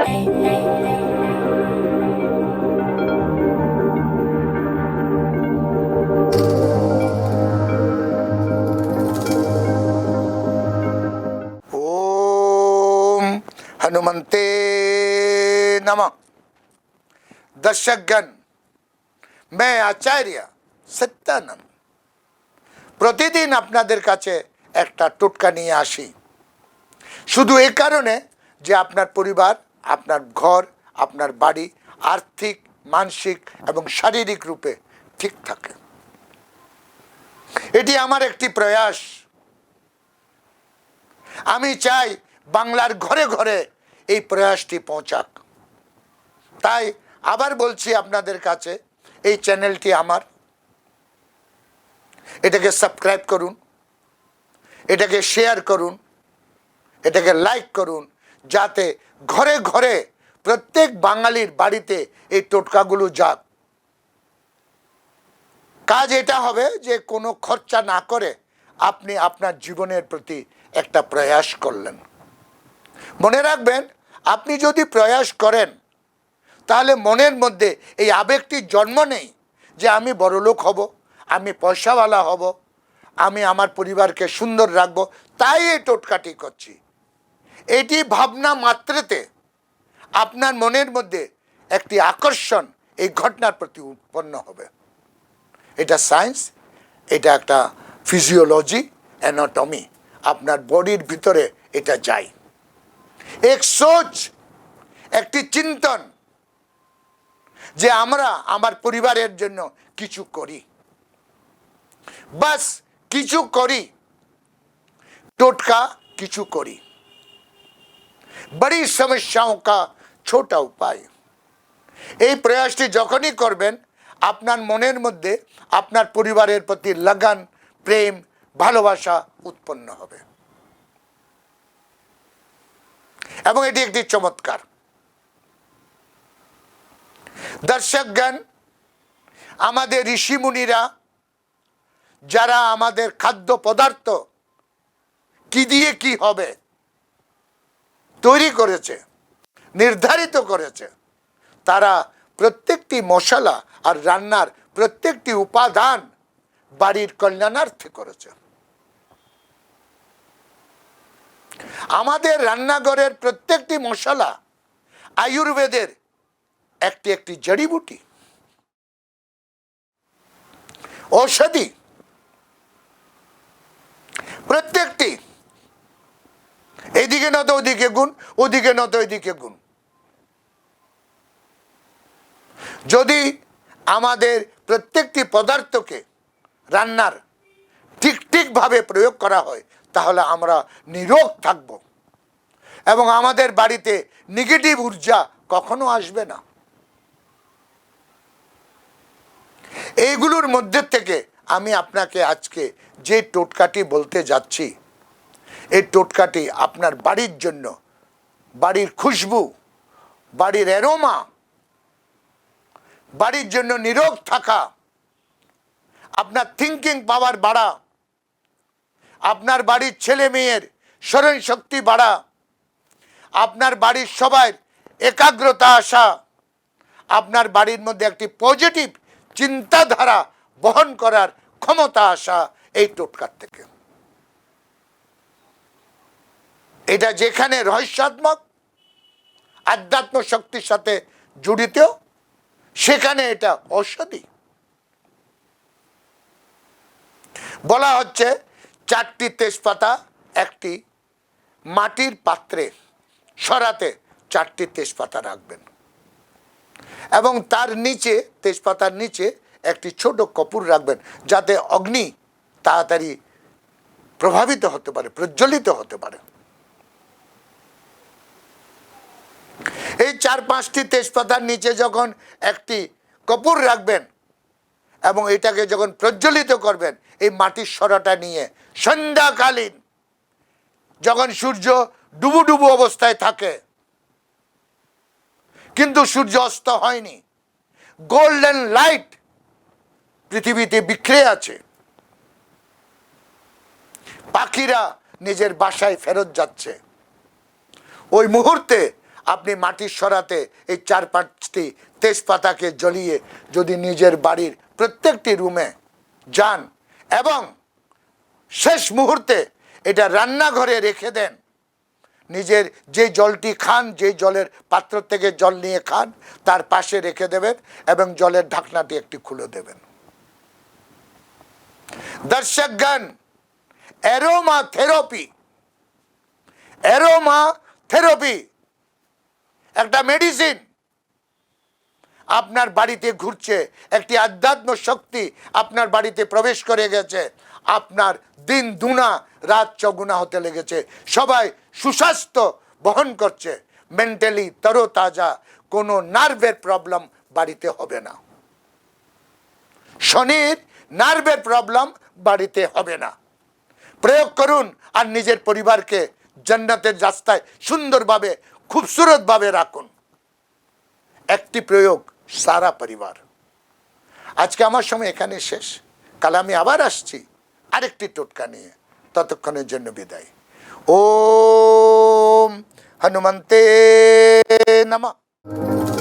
ओम हनुमंते नमः दर्शकगण मैं আচার্য সত্যানন্দ প্রতিদিন আপনাদের কাছে একটা টোটকা নিয়ে আসি শুধু এই কারণে যে আপনার পরিবার আপনার ঘর, আপনার বাড়ি আর্থিক, মানসিক এবং শারীরিক রূপে ঠিক থাকে। এটি আমার একটি প্রয়াস। আমি চাই বাংলার ঘরে ঘরে এই প্রয়াসটি পৌঁছাক। তাই আবার বলছি আপনাদের কাছে, এই চ্যানেলটি আমার। এটাকে সাবস্ক্রাইব করুন, এটাকে শেয়ার করুন, এটাকে লাইক করুন যাতে ঘরে ঘরে প্রত্যেক বাঙালির বাড়িতে এই টোটকাগুলো যাক। কাজ এটা হবে যে কোনো খরচা না করে আপনি আপনার জীবনের প্রতি একটা প্রয়াস করলেন। মনে রাখবেন, আপনি যদি প্রয়াস করেন, তাহলে মনের মধ্যে এই আবেগটির জন্ম নেই যে আমি বড়লোক হব, আমি পয়সাওয়ালা হব, আমি আমার পরিবারকে সুন্দর রাখব, তাই এই টোটকাটি করছি। এটি ভাবনা মাত্রেতে আপনার মনের মধ্যে একটি আকর্ষণ এই ঘটনার প্রতি উৎপন্ন হবে। এটা সায়েন্স, এটা একটা ফিজিওলজি, অ্যানাটমি। আপনার বডির ভিতরে এটা যায়। এক সোচ, একটি চিন্তন যে আমরা আমার পরিবারের জন্য কিছু করি। বাস, কিছু করি। টোটকা, কিছু করি। বড়ি সমস্যাও কা ছোটা উপায় এই প্রয়াসটি যখনই করবেন, আপনার মনের মধ্যে আপনার পরিবারের প্রতি লাগান, প্রেম, ভালোবাসা উৎপন্ন হবে। এবং এটি একটি চমৎকার। দর্শকগণ আমাদের ঋষিমুনিরা যারা আমাদের খাদ্য পদার্থ, কি দিয়ে কি হবে তৈরি করেছে, নির্ধারিত করেছে। তারা প্রত্যেকটি মশলা আর রান্নার প্রত্যেকটি উপাদান বাড়ির কল্যাণার্থে করেছে। আমাদের রান্নাঘরের প্রত্যেকটি মশলা আয়ুর্বেদের একটি একটি জড়িবুটি। ঔষধি। প্রত্যেকটি এইদিকে নত ওদিকে গুণ, ওদিকে নত ওইদিকে গুণ। যদি আমাদের প্রত্যেকটি পদার্থকে রান্নার ঠিক ঠিকভাবে প্রয়োগ করা হয়, তাহলে আমরা নিরোগ থাকব। এবং আমাদের বাড়িতে নেগেটিভ ঊর্জা কখনো আসবে না। এইগুলোর মধ্যে থেকে আমি আপনাকে আজকে যে টোটকাটি বলতে যাচ্ছি এই টোটকাটি আপনার বাড়ির জন্য। বাড়ির খুশবু, বাড়ির অ্যারোমা, বাড়ির জন্য নিরোগ থাকা, আপনার থিঙ্কিং পাওয়ার বাড়া, আপনার বাড়ির ছেলে মেয়ের স্মরণ শক্তি বাড়া, আপনার বাড়ির সবাই একাগ্রতা আসা, আপনার বাড়ির মধ্যে একটি পজিটিভ চিন্তাধারা বহন করার ক্ষমতা আসা এই টোটকার থেকে। এটা যেখানে রহস্যাত্মক, আধ্যাত্ম শক্তির সাথে জড়িত, সেখানে এটা ঔষধি। বলা হচ্ছে চারটি তেজপাতা, একটি মাটির পাত্রে সরাতে চারটি তেজপাতা রাখবেন। এবং তার নিচে, তেজপাতার নিচে একটি ছোট কপুর রাখবেন, যাতে অগ্নি তাড়াতাড়ি প্রভাবিত হতে পারে, প্রজ্বলিত হতে পারে। এই চার পাঁচটি তেজপাতার নিচে যখন একটি কপুর রাখবেন এবং এটাকে যখন প্রজ্বলিত করবেন, এই মাটির সরাটা নিয়ে সন্ধ্যাকালীন যখন সূর্য ডুবু ডুবু অবস্থায় থাকে, কিন্তু সূর্য অস্ত হয়নি, গোল্ডেন লাইট পৃথিবীতে বিখরে আছে। পাখিরা নিজের বাসায় ফেরত যাচ্ছে। ওই মুহূর্তে আপনি মাটির সরাতে এই চার পাঁচটি তেজপাতাকে জ্বলিয়ে যদি নিজের বাড়ির প্রত্যেকটি রুমে যান এবং শেষ মুহূর্তে এটা রান্নাঘরে রেখে দেন, নিজের যে জলটি খান, যে জলের পাত্র থেকে জল নিয়ে খান, তার পাশে রেখে দেবেন এবং জলের ঢাকনাটি একটি খুলে দেবেন। দর্শকগণ, অ্যারোমা থেরাপি অ্যারোমা থেরাপি একটা মেডিসিন আপনার বাড়িতে ঘুরছে একটি আধ্যাত্ম শক্তি আপনার বাড়িতে প্রবেশ করে গেছে। আপনার দিন দুনা, রাত চগুনা হতে লেগেছে। সবাই সুস্বাস্থ্য বহন করছে। মেন্টালি তরতাজা, কোনো নার্ভের প্রবলেম বাড়িতে হবে না। শনির নার্ভের প্রবলেম বাড়িতে হবে না। প্রয়োগ করুন আর নিজের পরিবারকে জান্নাতের রাস্তায় সুন্দরভাবে খুবসুরতভাবে রাখুন। একটি প্রয়োগ সারা পরিবার। আজকে আমার সময় এখানে শেষ। কাল আমি আবার আসছি আরেকটি টোটকা নিয়ে। ততক্ষণের জন্য বিদায়। ওম হনুমন্তে নমঃ।